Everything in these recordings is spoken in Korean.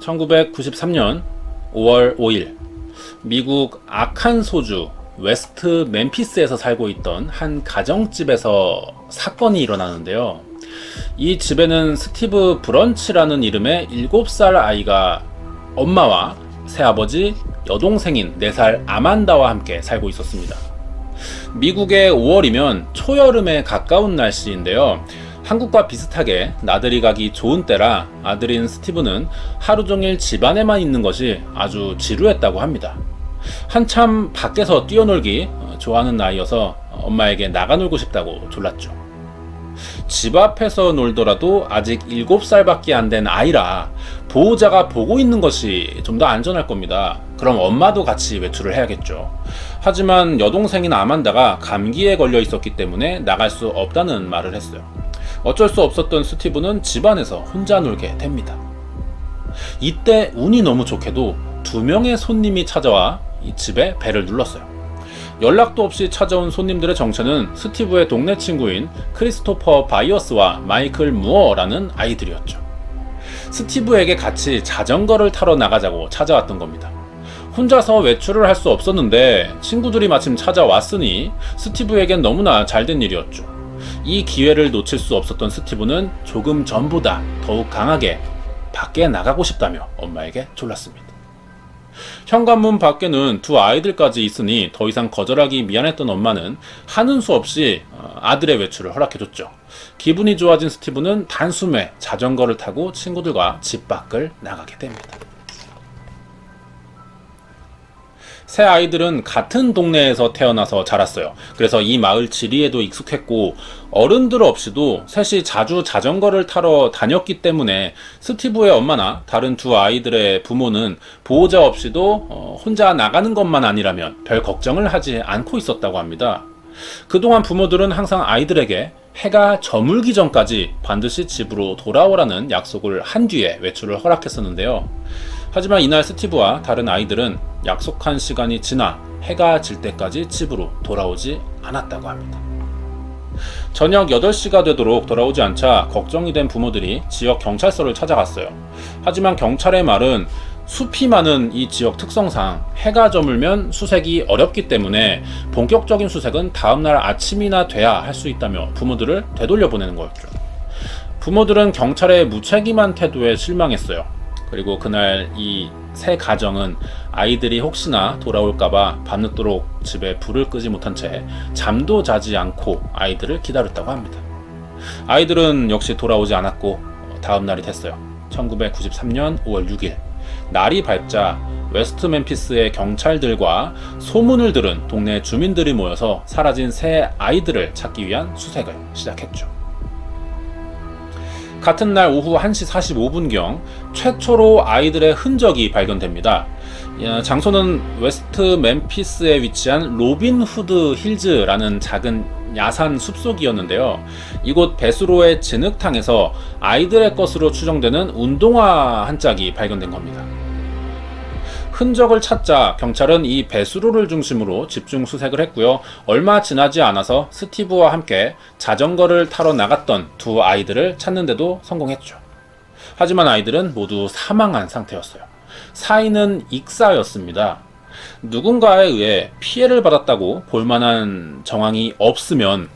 1993년 5월 5일 미국 아칸소주 웨스트 멤피스에서 살고 있던 한 가정집에서 사건이 일어나는데요. 이 집에는 스티브 브런치라는 이름의 7살 아이가 엄마와 새아버지, 여동생인 4살 아만다와 함께 살고 있었습니다. 미국의 5월이면 초여름에 가까운 날씨인데요. 한국과 비슷하게 나들이 가기 좋은 때라 아들인 스티브는 하루 종일 집안에만 있는 것이 아주 지루했다고 합니다. 한참 밖에서 뛰어놀기 어, 좋아하는 나이여서 엄마에게 나가 놀고 싶다고 졸랐죠. 집 앞에서 놀더라도 아직 7살밖에 안 된 아이라 보호자가 보고 있는 것이 좀 더 안전할 겁니다. 그럼 엄마도 같이 외출을 해야겠죠. 하지만 여동생인 아만다가 감기에 걸려 있었기 때문에 나갈 수 없다는 말을 했어요. 어쩔 수 없었던 스티브는 집안에서 혼자 놀게 됩니다. 이때 운이 너무 좋게도 두 명의 손님이 찾아와 이 집에 벨을 눌렀어요. 연락도 없이 찾아온 손님들의 정체는 스티브의 동네 친구인 크리스토퍼 바이어스와 마이클 무어라는 아이들이었죠. 스티브에게 같이 자전거를 타러 나가자고 찾아왔던 겁니다. 혼자서 외출을 할 수 없었는데 친구들이 마침 찾아왔으니 스티브에겐 너무나 잘된 일이었죠. 이 기회를 놓칠 수 없었던 스티브는 조금 전보다 더욱 강하게 밖에 나가고 싶다며 엄마에게 졸랐습니다. 현관문 밖에는 두 아이들까지 있으니 더 이상 거절하기 미안했던 엄마는 하는 수 없이 어, 아들의 외출을 허락해줬죠. 기분이 좋아진 스티브는 단숨에 자전거를 타고 친구들과 집 밖을 나가게 됩니다. 새 아이들은 같은 동네에서 태어나서 자랐어요. 그래서 이 마을 지리에도 익숙했고 어른들 없이도 셋이 자주 자전거를 타러 다녔기 때문에 스티브의 엄마나 다른 두 아이들의 부모는 보호자 없이도 어, 혼자 나가는 것만 아니라면 별 걱정을 하지 않고 있었다고 합니다. 그동안 부모들은 항상 아이들에게 해가 저물기 전까지 반드시 집으로 돌아오라는 약속을 한 뒤에 외출을 허락했었는데요. 하지만 이날 스티브와 다른 아이들은 약속한 시간이 지나 해가 질 때까지 집으로 돌아오지 않았다고 합니다. 저녁 8시가 되도록 돌아오지 않자 걱정이 된 부모들이 지역 경찰서를 찾아갔어요. 하지만 경찰의 말은 숲이 많은 이 지역 특성상 해가 저물면 수색이 어렵기 때문에 본격적인 수색은 다음날 아침이나 돼야 할 수 있다며 부모들을 되돌려 보내는 거였죠. 부모들은 경찰의 무책임한 태도에 실망했어요. 그리고 그날 이 세 가정은 아이들이 혹시나 돌아올까봐 밤늦도록 집에 불을 끄지 못한 채 잠도 자지 않고 아이들을 기다렸다고 합니다. 아이들은 역시 돌아오지 않았고 다음 날이 됐어요. 1993년 5월 6일 날이 밝자 웨스트 멤피스의 경찰들과 소문을 들은 동네 주민들이 모여서 사라진 새 아이들을 찾기 위한 수색을 시작했죠. 같은 날 오후 1시 45분경 최초로 아이들의 흔적이 발견됩니다. 장소는 웨스트 멤피스에 위치한 로빈 후드 힐즈라는 작은 야산 숲속이었는데요. 이곳 배수로의 진흙탕에서 아이들의 것으로 추정되는 운동화 한 짝이 발견된 겁니다. 흔적을 찾자 경찰은 이 배수로를 중심으로 집중 수색을 했고요. 얼마 지나지 않아서 스티브와 함께 자전거를 타러 나갔던 두 아이들을 찾는데도 성공했죠. 하지만 아이들은 모두 사망한 상태였어요. 사인은 익사였습니다. 누군가에 의해 피해를 받았다고 볼만한 정황이 없으면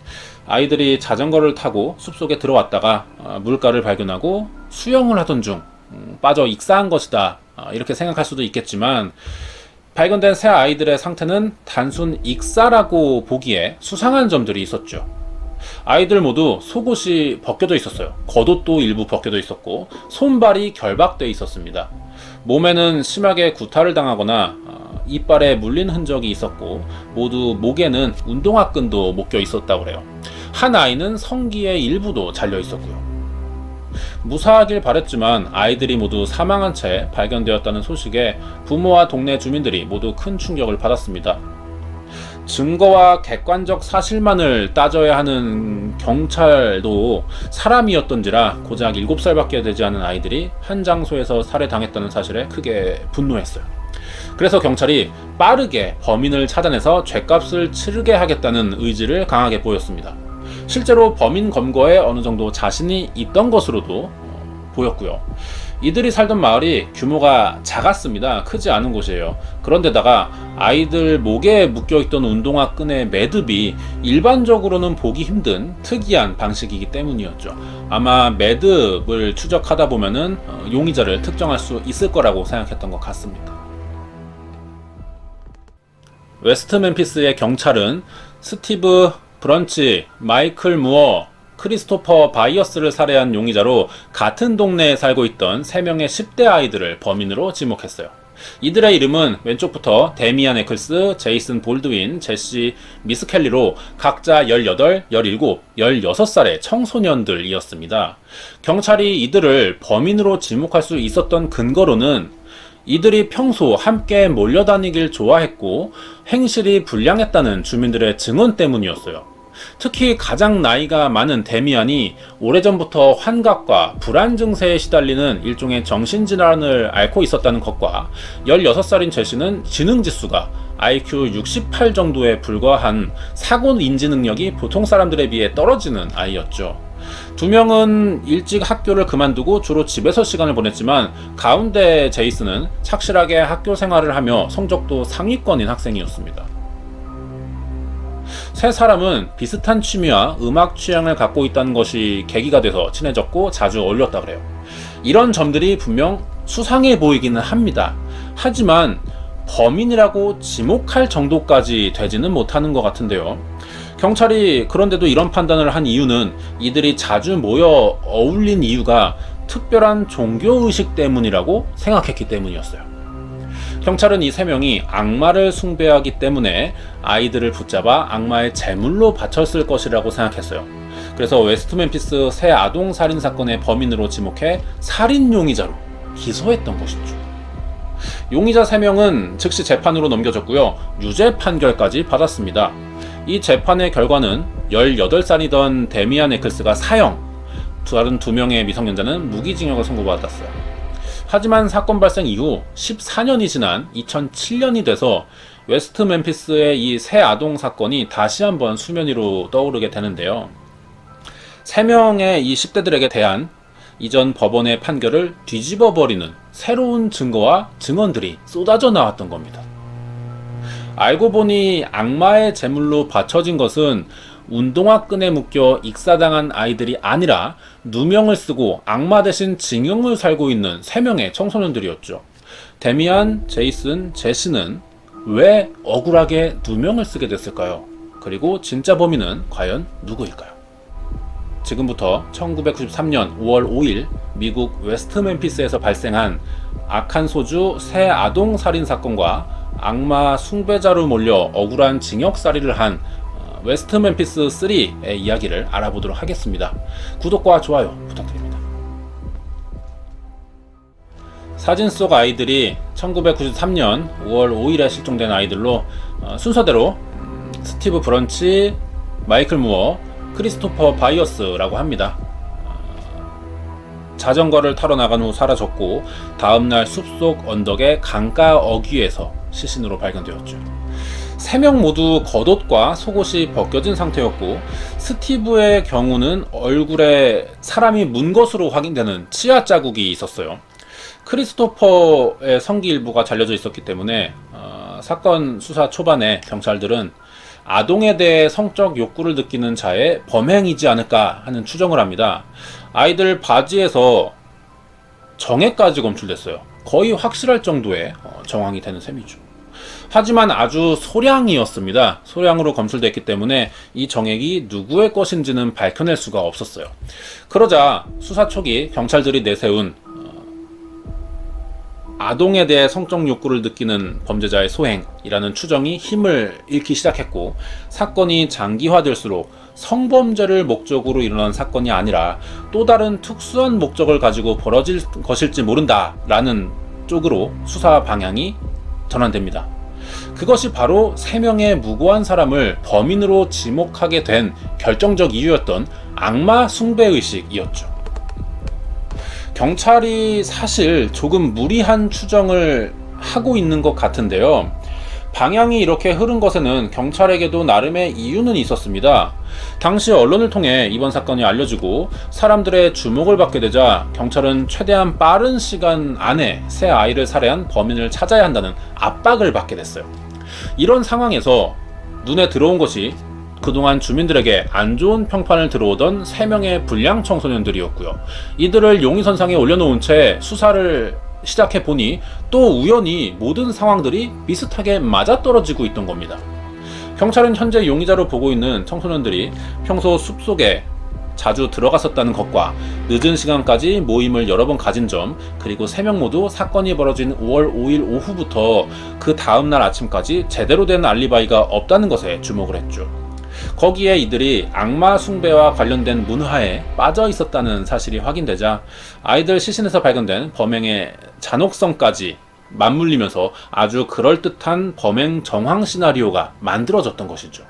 아이들이 자전거를 타고 숲속에 들어왔다가 어, 물가를 발견하고 수영을 하던 중 음, 빠져 익사한 것이다 아, 이렇게 생각할 수도 있겠지만 발견된 새 아이들의 상태는 단순 익사라고 보기에 수상한 점들이 있었죠. 아이들 모두 속옷이 벗겨져 있었어요. 겉옷도 일부 벗겨져 있었고 손발이 결박돼 있었습니다. 몸에는 심하게 구타를 당하거나 어, 이빨에 물린 흔적이 있었고 모두 목에는 운동화끈도 묶여 있었다고 그래요. 한 아이는 성기의 일부도 잘려 있었고요. 무사하길 바랬지만 아이들이 모두 사망한 채 발견되었다는 소식에 부모와 동네 주민들이 모두 큰 충격을 받았습니다. 증거와 객관적 사실만을 따져야 하는 경찰도 사람이었던지라 고작 7살밖에 되지 않은 아이들이 한 장소에서 살해당했다는 사실에 크게 분노했어요. 그래서 경찰이 빠르게 범인을 찾아내서 죄값을 치르게 하겠다는 의지를 강하게 보였습니다. 실제로 범인 검거에 어느 정도 자신이 있던 것으로도 어, 보였고요. 이들이 살던 마을이 규모가 작았습니다. 크지 않은 곳이에요. 그런데다가 아이들 목에 묶여있던 운동화 끈의 매듭이 일반적으로는 보기 힘든 특이한 방식이기 때문이었죠. 아마 매듭을 추적하다 보면은 어, 용의자를 특정할 수 있을 거라고 생각했던 것 같습니다. 웨스트 멤피스의 경찰은 스티브 브런치, 마이클 무어, 크리스토퍼 바이어스를 살해한 용의자로 같은 동네에 살고 있던 3명의 10대 아이들을 범인으로 지목했어요. 이들의 이름은 왼쪽부터 데미안 에클스, 제이슨 볼드윈, 제시 미스켈리로 각자 18, 17, 16살의 청소년들이었습니다. 경찰이 이들을 범인으로 지목할 수 있었던 근거로는 이들이 평소 함께 몰려다니길 좋아했고 행실이 불량했다는 주민들의 증언 때문이었어요. 특히 가장 나이가 많은 데미안이 오래전부터 환각과 불안 증세에 시달리는 일종의 정신질환을 앓고 있었다는 것과 16살인 제시는 지능지수가 IQ 68 정도에 불과한 사고 인지 능력이 보통 사람들에 비해 떨어지는 아이였죠. 두 명은 일찍 학교를 그만두고 주로 집에서 시간을 보냈지만 가운데 제이슨은 착실하게 학교 생활을 하며 성적도 상위권인 학생이었습니다. 세 사람은 비슷한 취미와 음악 취향을 갖고 있다는 것이 계기가 돼서 친해졌고 자주 어울렸다 그래요. 이런 점들이 분명 수상해 보이기는 합니다. 하지만 범인이라고 지목할 정도까지 되지는 못하는 것 같은데요. 경찰이 그런데도 이런 판단을 한 이유는 이들이 자주 모여 어울린 이유가 특별한 종교의식 때문이라고 생각했기 때문이었어요. 경찰은 이 세 명이 악마를 숭배하기 때문에 아이들을 붙잡아 악마의 제물로 바쳤을 것이라고 생각했어요. 그래서 웨스트 멤피스 새 아동 살인 사건의 범인으로 지목해 살인 용의자로 기소했던 것이죠. 용의자 3명은 즉시 재판으로 넘겨졌고요. 유죄 판결까지 받았습니다. 이 재판의 결과는 18살이던 데미안 에클스가 사형, 다른 두 명의 미성년자는 무기징역을 선고받았어요. 하지만 사건 발생 이후 14년이 지난 2007년이 돼서 웨스트 멤피스의 이새 아동 사건이 다시 한번 수면 위로 떠오르게 되는데요. 3명의 이 10대들에게 대한 이전 법원의 판결을 뒤집어 버리는 새로운 증거와 증언들이 쏟아져 나왔던 겁니다. 알고 보니 악마의 제물로 바쳐진 것은 운동화 끈에 묶여 익사당한 아이들이 아니라 누명을 쓰고 악마 대신 징용을 살고 있는 3명의 청소년들이었죠. 데미안, 제이슨, 제시는 왜 억울하게 누명을 쓰게 됐을까요? 그리고 진짜 범인은 과연 누구일까요? 지금부터 1993년 5월 5일 미국 웨스트 멤피스에서 발생한 악한 소주 새 아동 살인 사건과 악마 숭배자로 몰려 억울한 징역 살이를 한 어, 웨스트 멤피스 3의 이야기를 알아보도록 하겠습니다. 구독과 좋아요 부탁드립니다. 사진 속 아이들이 1993년 5월 5일에 실종된 아이들로 어, 순서대로 음, 스티브 브런치, 마이클 무어, 크리스토퍼 바이어스라고 합니다. 어, 자전거를 타러 나간 후 사라졌고 다음날 숲속 언덕의 강가 어귀에서 시신으로 발견되었죠. 세 명 모두 겉옷과 속옷이 벗겨진 상태였고 스티브의 경우는 얼굴에 사람이 문 것으로 확인되는 치아 자국이 있었어요. 크리스토퍼의 성기 일부가 잘려져 있었기 때문에 어, 사건 수사 초반에 경찰들은 아동에 대해 성적 욕구를 느끼는 자의 범행이지 않을까 하는 추정을 합니다. 아이들 바지에서 정액까지 검출됐어요. 거의 확실할 정도의 어, 정황이 되는 셈이죠. 하지만 아주 소량이었습니다. 소량으로 검출됐기 때문에 이 정액이 누구의 것인지는 밝혀낼 수가 없었어요. 그러자 수사 초기 경찰들이 내세운 아동에 대해 성적 욕구를 느끼는 범죄자의 소행이라는 추정이 힘을 잃기 시작했고 사건이 장기화될수록 성범죄를 목적으로 일어난 사건이 아니라 또 다른 특수한 목적을 가지고 벌어질 것일지 모른다라는 쪽으로 수사 방향이 전환됩니다. 그것이 바로 세 명의 무고한 사람을 범인으로 지목하게 된 결정적 이유였던 악마 숭배 의식이었죠. 경찰이 사실 조금 무리한 추정을 하고 있는 것 같은데요. 방향이 이렇게 흐른 것에는 경찰에게도 나름의 이유는 있었습니다. 당시 언론을 통해 이번 사건이 알려지고 사람들의 주목을 받게 되자 경찰은 최대한 빠른 시간 안에 새 아이를 살해한 범인을 찾아야 한다는 압박을 받게 됐어요. 이런 상황에서 눈에 들어온 것이 그동안 주민들에게 안 좋은 평판을 들어오던 3명의 불량 청소년들이었고요. 이들을 용의선상에 올려놓은 채 수사를 시작해 보니 또 우연히 모든 상황들이 비슷하게 맞아떨어지고 있던 겁니다. 경찰은 현재 용의자로 보고 있는 청소년들이 평소 숲속에 자주 들어갔었다는 것과 늦은 시간까지 모임을 여러 번 가진 점, 그리고 3명 모두 사건이 벌어진 5월 5일 오후부터 그 다음날 아침까지 제대로 된 알리바이가 없다는 것에 주목을 했죠. 거기에 이들이 악마 숭배와 관련된 문화에 빠져 있었다는 사실이 확인되자 아이들 시신에서 발견된 범행의 잔혹성까지 맞물리면서 아주 그럴듯한 범행 정황 시나리오가 만들어졌던 것이죠.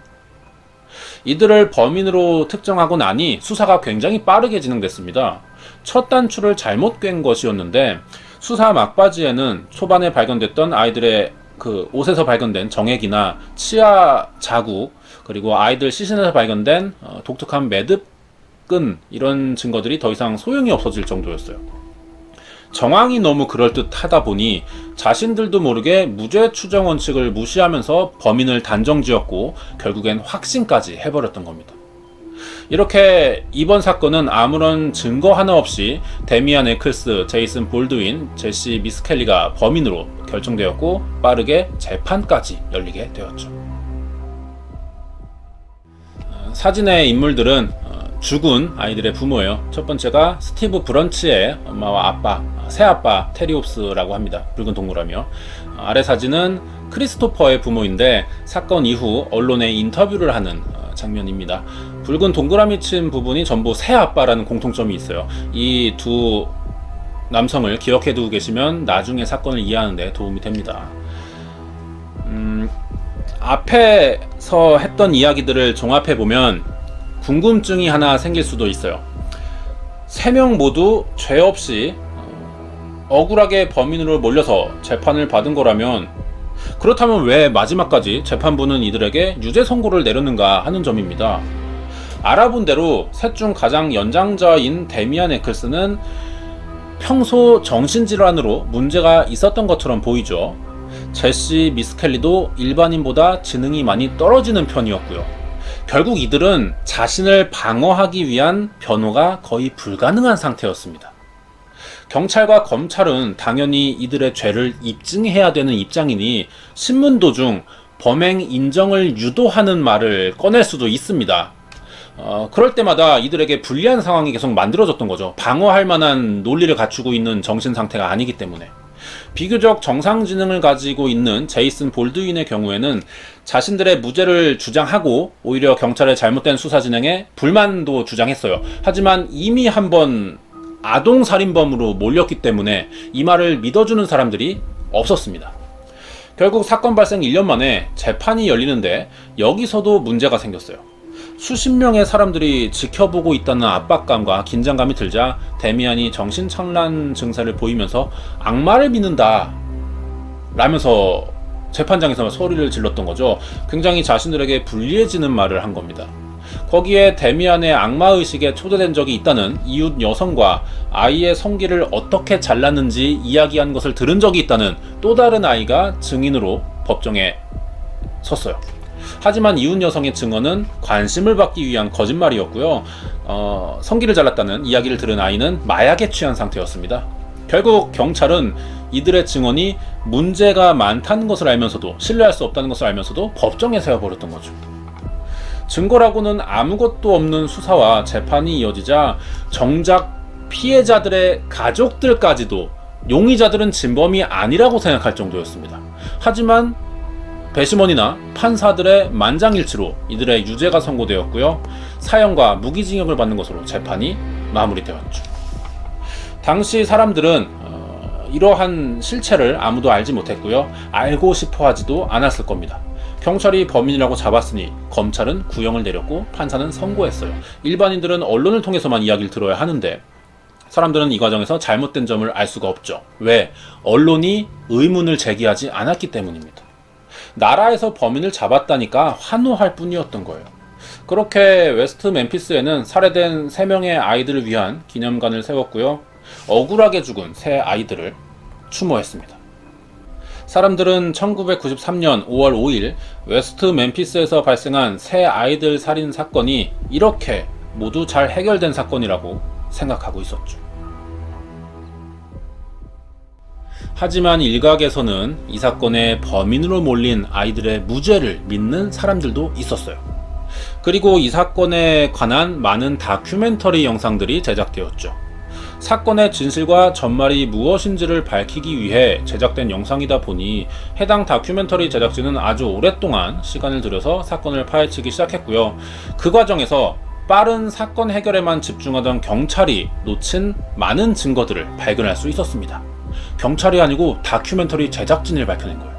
이들을 범인으로 특정하고 나니 수사가 굉장히 빠르게 진행됐습니다. 첫 단추를 잘못 꿰인 것이었는데 수사 막바지에는 초반에 발견됐던 아이들의 그 옷에서 발견된 정액이나 치아 자국 그리고 아이들 시신에서 발견된 어, 독특한 매듭 끈 이런 증거들이 더 이상 소용이 없어질 정도였어요. 정황이 너무 그럴듯하다 보니 자신들도 모르게 무죄 추정 원칙을 무시하면서 범인을 단정지었고 결국엔 확신까지 해버렸던 겁니다. 이렇게 이번 사건은 아무런 증거 하나 없이 데미안 에클스, 제이슨 볼드윈, 제시 미스켈리가 범인으로 결정되었고 빠르게 재판까지 열리게 되었죠. 어, 사진의 인물들은 어, 죽은 아이들의 부모예요. 첫 번째가 스티브 브런치의 엄마와 아빠, 새아빠 테리옵스라고 합니다. 붉은 동그라미요. 어, 아래 사진은 크리스토퍼의 부모인데 사건 이후 언론에 인터뷰를 하는 어, 장면입니다. 붉은 동그라미 친 부분이 전부 새아빠라는 공통점이 있어요. 이 두 남성을 기억해 두고 계시면 나중에 사건을 이해하는데 도움이 됩니다. 음, 앞에서 했던 이야기들을 종합해 보면 궁금증이 하나 생길 수도 있어요. 세 명 모두 죄 없이 어, 억울하게 범인으로 몰려서 재판을 받은 거라면 그렇다면 왜 마지막까지 재판부는 이들에게 유죄 선고를 내렸는가 하는 점입니다. 알아본 대로 셋 중 가장 연장자인 데미안 에클스는 평소 정신질환으로 문제가 있었던 것처럼 보이죠. 제시 미스켈리도 일반인보다 지능이 많이 떨어지는 편이었고요. 결국 이들은 자신을 방어하기 위한 변호가 거의 불가능한 상태였습니다. 경찰과 검찰은 당연히 이들의 죄를 입증해야 되는 입장이니 신문 도중 범행 인정을 유도하는 말을 꺼낼 수도 있습니다. 어, 그럴 때마다 이들에게 불리한 상황이 계속 만들어졌던 거죠. 방어할 만한 논리를 갖추고 있는 정신 상태가 아니기 때문에. 비교적 정상 지능을 가지고 있는 제이슨 볼드윈의 경우에는 자신들의 무죄를 주장하고 오히려 경찰의 잘못된 수사 진행에 불만도 주장했어요. 하지만 이미 한번 아동 살인범으로 몰렸기 때문에 이 말을 믿어주는 사람들이 없었습니다. 결국 사건 발생 1년 만에 재판이 열리는데 여기서도 문제가 생겼어요. 수십 명의 사람들이 지켜보고 있다는 압박감과 긴장감이 들자 데미안이 정신착란 증세를 보이면서 악마를 믿는다 라면서 재판장에서 소리를 질렀던 거죠. 굉장히 자신들에게 불리해지는 말을 한 겁니다. 거기에 데미안의 악마 의식에 초대된 적이 있다는 이웃 여성과 아이의 성기를 어떻게 잘랐는지 이야기한 것을 들은 적이 있다는 또 다른 아이가 증인으로 법정에 섰어요. 하지만 이웃 여성의 증언은 관심을 받기 위한 거짓말이었고요. 어, 성기를 잘랐다는 이야기를 들은 아이는 마약에 취한 상태였습니다. 결국 경찰은 이들의 증언이 문제가 많다는 것을 알면서도 신뢰할 수 없다는 것을 알면서도 법정에 세워버렸던 거죠. 증거라고는 아무것도 없는 수사와 재판이 이어지자 정작 피해자들의 가족들까지도 용의자들은 진범이 아니라고 생각할 정도였습니다. 하지만 배심원이나 판사들의 만장일치로 이들의 유죄가 선고되었고요. 사형과 무기징역을 받는 것으로 재판이 마무리되었죠. 당시 사람들은 어, 이러한 실체를 아무도 알지 못했고요. 알고 싶어 하지도 않았을 겁니다. 경찰이 범인이라고 잡았으니 검찰은 구형을 내렸고 판사는 선고했어요. 일반인들은 언론을 통해서만 이야기를 들어야 하는데 사람들은 이 과정에서 잘못된 점을 알 수가 없죠. 왜? 언론이 의문을 제기하지 않았기 때문입니다. 나라에서 범인을 잡았다니까 환호할 뿐이었던 거예요. 그렇게 웨스트 멤피스에는 살해된 3명의 아이들을 위한 기념관을 세웠고요. 억울하게 죽은 세 아이들을 추모했습니다. 사람들은 1993년 5월 5일 웨스트 멤피스에서 발생한 새 아이들 살인 사건이 이렇게 모두 잘 해결된 사건이라고 생각하고 있었죠. 하지만 일각에서는 이 사건의 범인으로 몰린 아이들의 무죄를 믿는 사람들도 있었어요. 그리고 이 사건에 관한 많은 다큐멘터리 영상들이 제작되었죠. 사건의 진실과 전말이 무엇인지를 밝히기 위해 제작된 영상이다 보니 해당 다큐멘터리 제작진은 아주 오랫동안 시간을 들여서 사건을 파헤치기 시작했고요. 그 과정에서 빠른 사건 해결에만 집중하던 경찰이 놓친 많은 증거들을 발견할 수 있었습니다. 경찰이 아니고 다큐멘터리 제작진을 밝혀낸 거예요.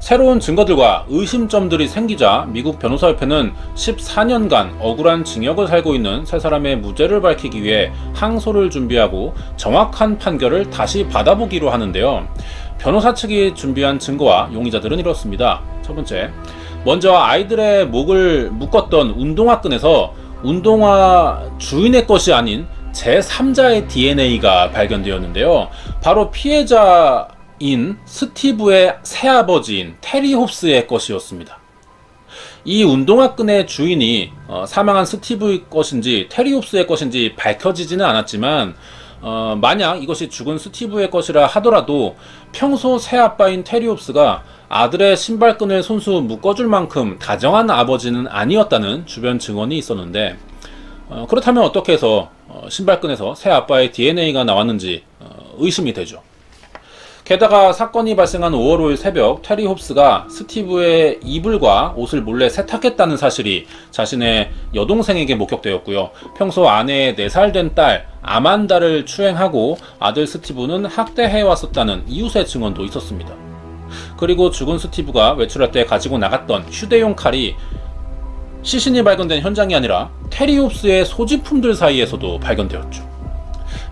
새로운 증거들과 의심점들이 생기자 미국 변호사협회는 14년간 억울한 징역을 살고 있는 세 사람의 무죄를 밝히기 위해 항소를 준비하고 정확한 판결을 다시 받아보기로 하는데요. 변호사 측이 준비한 증거와 용의자들은 이렇습니다. 첫 번째, 먼저 아이들의 목을 묶었던 운동화 끈에서 운동화 주인의 것이 아닌 제3자의 DNA가 발견되었는데요. 바로 피해자인 스티브의 새아버지인 테리 홉스의 것이었습니다. 이 운동화 끈의 주인이 어, 사망한 스티브의 것인지 테리 홉스의 것인지 밝혀지지는 않았지만 어, 만약 이것이 죽은 스티브의 것이라 하더라도 평소 새아빠인 테리 홉스가 아들의 신발끈을 손수 묶어줄 만큼 다정한 아버지는 아니었다는 주변 증언이 있었는데 어, 그렇다면 어떻게 해서 어, 신발끈에서 새 아빠의 DNA가 나왔는지 어, 의심이 되죠. 게다가 사건이 발생한 5월 5일 새벽 테리 홉스가 스티브의 이불과 옷을 몰래 세탁했다는 사실이 자신의 여동생에게 목격되었고요. 평소 아내의 4살 된 딸 아만다를 추행하고 아들 스티브는 학대해 왔었다는 이웃의 증언도 있었습니다. 그리고 죽은 스티브가 외출할 때 가지고 나갔던 휴대용 칼이 시신이 발견된 현장이 아니라 테리옵스의 소지품들 사이에서도 발견되었죠.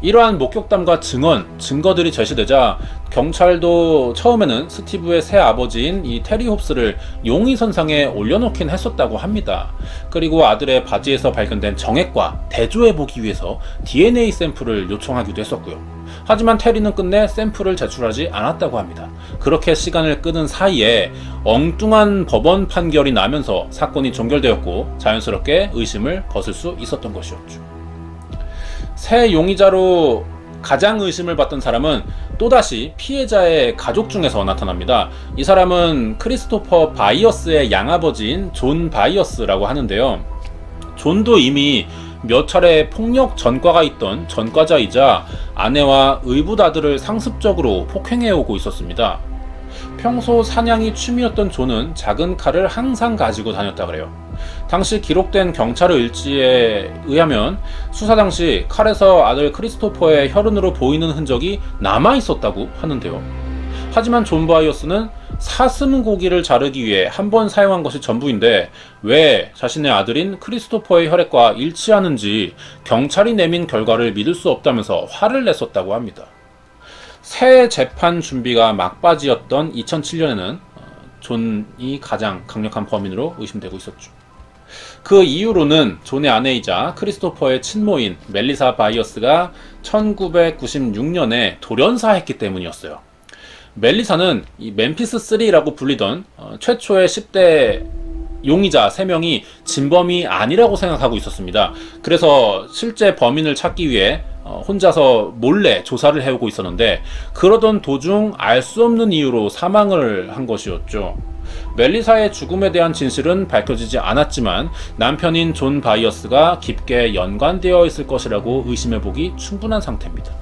이러한 목격담과 증언, 증거들이 제시되자 경찰도 처음에는 스티브의 새 아버지인 이 테리 홉스를 용의선상에 올려놓긴 했었다고 합니다. 그리고 아들의 바지에서 발견된 정액과 대조해 보기 위해서 DNA 샘플을 요청하기도 했었고요. 하지만 테리는 끝내 샘플을 제출하지 않았다고 합니다. 그렇게 시간을 끄는 사이에 엉뚱한 법원 판결이 나면서 사건이 종결되었고 자연스럽게 의심을 벗을 수 있었던 것이었죠. 새 용의자로 가장 의심을 받던 사람은 또다시 피해자의 가족 중에서 나타납니다. 이 사람은 크리스토퍼 바이어스의 양아버지인 존 바이어스라고 하는데요. 존도 이미 몇 차례 폭력 전과가 있던 전과자이자 아내와 의붓아들을 상습적으로 폭행해오고 있었습니다. 평소 사냥이 취미였던 존은 작은 칼을 항상 가지고 다녔다 그래요. 당시 기록된 경찰의 일지에 의하면 수사 당시 칼에서 아들 크리스토퍼의 혈흔으로 보이는 흔적이 남아 있었다고 하는데요. 하지만 존 바이어스는 사슴 고기를 자르기 위해 한 번 사용한 것이 전부인데 왜 자신의 아들인 크리스토퍼의 혈액과 일치하는지 경찰이 내민 결과를 믿을 수 없다면서 화를 냈었다고 합니다. 새 재판 준비가 막바지였던 2007년에는 어, 존이 가장 강력한 범인으로 의심되고 있었죠. 그 이후로는 존의 아내이자 크리스토퍼의 친모인 멜리사 바이어스가 1996년에 돌연사했기 때문이었어요. 멜리사는 이 멤피스 3라고 불리던 어, 최초의 10대 용의자 3명이 진범이 아니라고 생각하고 있었습니다. 그래서 실제 범인을 찾기 위해 어, 혼자서 몰래 조사를 해오고 있었는데 그러던 도중 알 수 없는 이유로 사망을 한 것이었죠. 멜리사의 죽음에 대한 진실은 밝혀지지 않았지만 남편인 존 바이어스가 깊게 연관되어 있을 것이라고 의심해보기 충분한 상태입니다.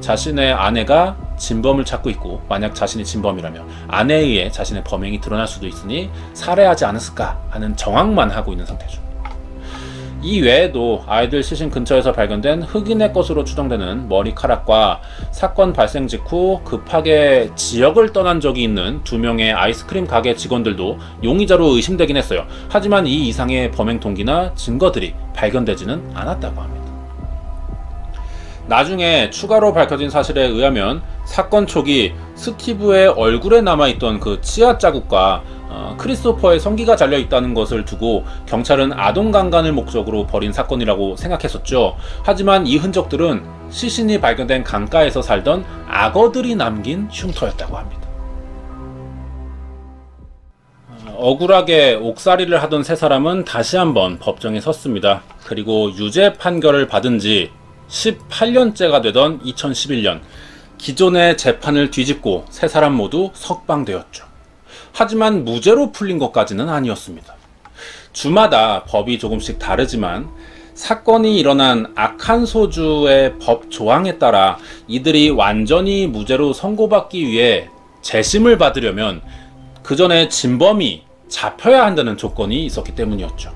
자신의 아내가 진범을 찾고 있고 만약 자신이 진범이라면 아내에 의해 자신의 범행이 드러날 수도 있으니 살해하지 않았을까 하는 정황만 하고 있는 상태죠. 이 외에도 아이들 시신 근처에서 발견된 흑인의 것으로 추정되는 머리카락과 사건 발생 직후 급하게 지역을 떠난 적이 있는 두 명의 아이스크림 가게 직원들도 용의자로 의심되긴 했어요. 하지만 이 이상의 범행 동기나 증거들이 발견되지는 않았다고 합니다. 나중에 추가로 밝혀진 사실에 의하면 사건 초기 스티브의 얼굴에 남아있던 그 치아 자국과 어, 크리스토퍼의 성기가 잘려 있다는 것을 두고 경찰은 아동 강간을 목적으로 벌인 사건이라고 생각했었죠. 하지만 이 흔적들은 시신이 발견된 강가에서 살던 악어들이 남긴 흉터였다고 합니다. 어, 억울하게 옥살이를 하던 세 사람은 다시 한번 법정에 섰습니다. 그리고 유죄 판결을 받은 지 18년째가 되던 2011년 기존의 재판을 뒤집고 세 사람 모두 석방되었죠. 하지만 무죄로 풀린 것까지는 아니었습니다. 주마다 법이 조금씩 다르지만 사건이 일어난 아칸소주의 법 조항에 따라 이들이 완전히 무죄로 선고받기 위해 재심을 받으려면 그 전에 진범이 잡혀야 한다는 조건이 있었기 때문이었죠.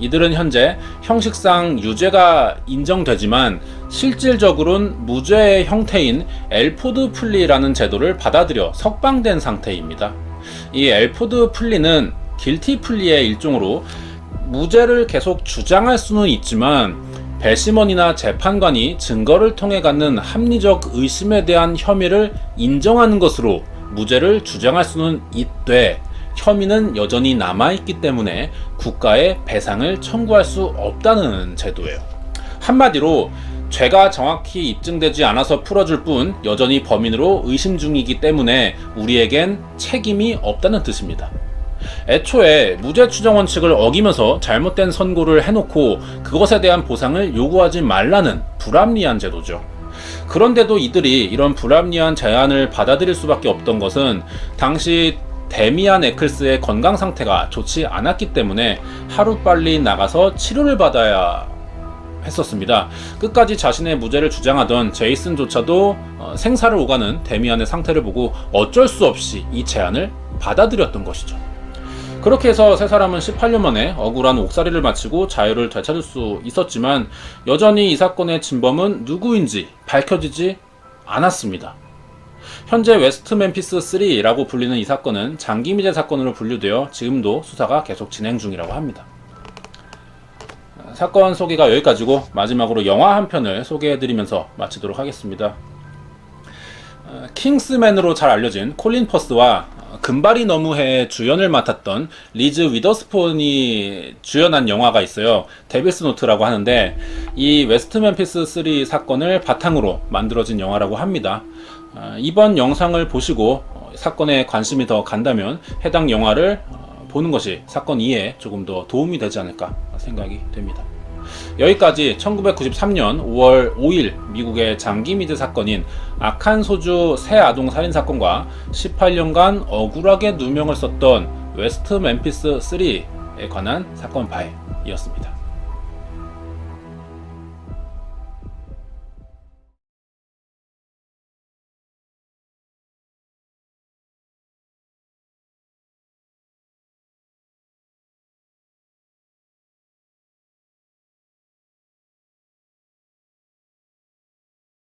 이들은 현재 형식상 유죄가 인정되지만 실질적으로는 무죄의 형태인 엘포드 플리라는 제도를 받아들여 석방된 상태입니다. 이 엘포드 플리는 길티 플리의 일종으로 무죄를 계속 주장할 수는 있지만 배심원이나 재판관이 증거를 통해 갖는 합리적 의심에 대한 혐의를 인정하는 것으로 무죄를 주장할 수는 있되 혐의는 여전히 남아있기 때문에 국가에 배상을 청구할 수 없다는 제도예요. 한마디로 죄가 정확히 입증되지 않아서 풀어줄 뿐 여전히 범인으로 의심 중이기 때문에 우리에겐 책임이 없다는 뜻입니다. 애초에 무죄 추정 원칙을 어기면서 잘못된 선고를 해놓고 그것에 대한 보상을 요구하지 말라는 불합리한 제도죠. 그런데도 이들이 이런 불합리한 제안을 받아들일 수밖에 없던 것은 당시 데미안 에클스의 건강 상태가 좋지 않았기 때문에 하루빨리 나가서 치료를 받아야 했었습니다. 끝까지 자신의 무죄를 주장하던 제이슨조차도 어, 생사를 오가는 데미안의 상태를 보고 어쩔 수 없이 이 제안을 받아들였던 것이죠. 그렇게 해서 세 사람은 18년 만에 억울한 옥살이를 마치고 자유를 되찾을 수 있었지만 여전히 이 사건의 진범은 누구인지 밝혀지지 않았습니다. 현재 웨스트 멤피스 3라고 불리는 이 사건은 장기 미제 사건으로 분류되어 지금도 수사가 계속 진행 중이라고 합니다. 사건 소개가 여기까지고 마지막으로 영화 한 편을 소개해드리면서 마치도록 하겠습니다. 어, 킹스맨으로 잘 알려진 콜린 퍼스와 어, 금발이 너무해 주연을 맡았던 리즈 위더스폰이 주연한 영화가 있어요. 데빌스 노트라고 하는데 이 웨스트 멤피스 3 사건을 바탕으로 만들어진 영화라고 합니다. 어, 이번 영상을 보시고 어, 사건에 관심이 더 간다면 해당 영화를 어, 보는 것이 사건 이해에 조금 더 도움이 되지 않을까 생각이 됩니다. 여기까지 1993년 5월 5일 미국의 장기 미드 사건인 아칸 소주 새 아동 살인 사건과 18년간 억울하게 누명을 썼던 웨스트 멤피스 3에 관한 사건 파일이었습니다.